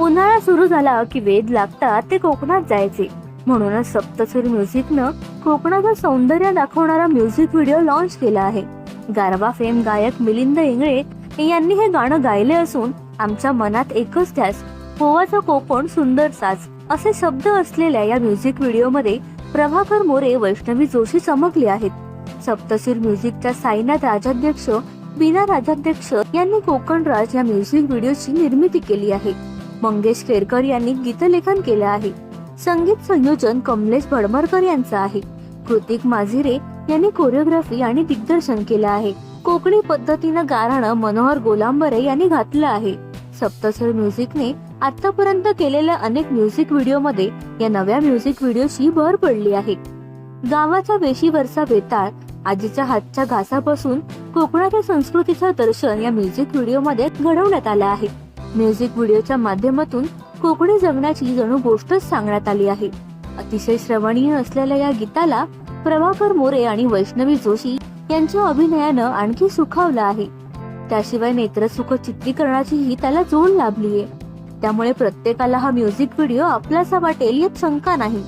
उन्हाळा सुरू झाला की वेद लागतात ते कोकणात जायचे. म्हणूनच सप्तसूर म्युझिकनं कोकणाचं सौंदर्य दाखवणारा म्युझिक व्हिडिओ लॉन्च केला आहे. गारवा फेम गायक मिलिंद इंगळे यांनी हे गाणं गायले असून आमच्या मनात एकच ध्यास गोवाचं कोकण सुंदर साज असे शब्द असलेल्या या म्युझिक व्हिडिओमध्ये प्रभाकर मोरे वैष्णवी जोशी चमकले आहेत. सप्तसीर म्युझिकच्या साईनाथ राजाध्यक्ष बीना राजाध्यक्ष यांनी कोकण राज या म्युझिक व्हिडिओची निर्मिती केली आहे. मंगेश केरकर यांनी गीतलेखन केलं आहे. संगीत संयोजन कमलेश भडमरकर यांचं आहे. कृतिक माझिरे यांनी कोरिओग्राफी आणि दिग्दर्शन केलं आहे. कोकणी पद्धतीनं गाराणं मनोहर गोलांबरे यांनी घातलं आहे. सप्तसर म्युझिकने आतापर्यंत केलेल्या अनेक म्युझिक व्हिडिओमध्ये या नव्या म्युझिक व्हिडिओची भर पडली आहे. गावाच्या वेशीवरचा बेताळ आजीच्या हातच्या घासापासून कोकणाच्या संस्कृतीचं दर्शन या म्युझिक व्हिडिओमध्ये घडवण्यात आलं आहे. म्युझिक व्हिडिओच्या माध्यमातून कोकणी जगण्याची जणू गोष्टच सांगण्यात आली आहे. अतिशय श्रवणीय असलेल्या या गीताला प्रभाकर मोरे आणि वैष्णवी जोशी यांच्या अभिनयानं आणखी सुखावलं आहे. त्याशिवाय नेत्रसुख चित्रीकरणाचीही त्याला जोड लाभलीये. त्यामुळे प्रत्येकाला हा म्युझिक व्हिडिओ आपलासा वाटेल यात शंका नाही.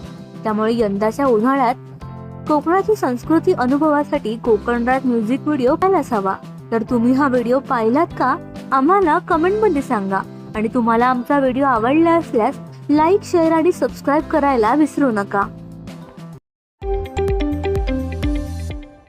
त्यामुळे यंदाच्या उन्हाळ्यात कोकणाची संस्कृती अनुभवासाठी कोकणराज म्युझिक व्हिडिओ पाहिला हवा तर तुम्ही हा व्हिडिओ पाहिलात का? आम्हाला कमेंटमध्ये सांगा. आणि तुम्हाला आमचा व्हिडिओ आवडला असल्यास लाईक शेअर आणि सबस्क्राईब करायला विसरू नका.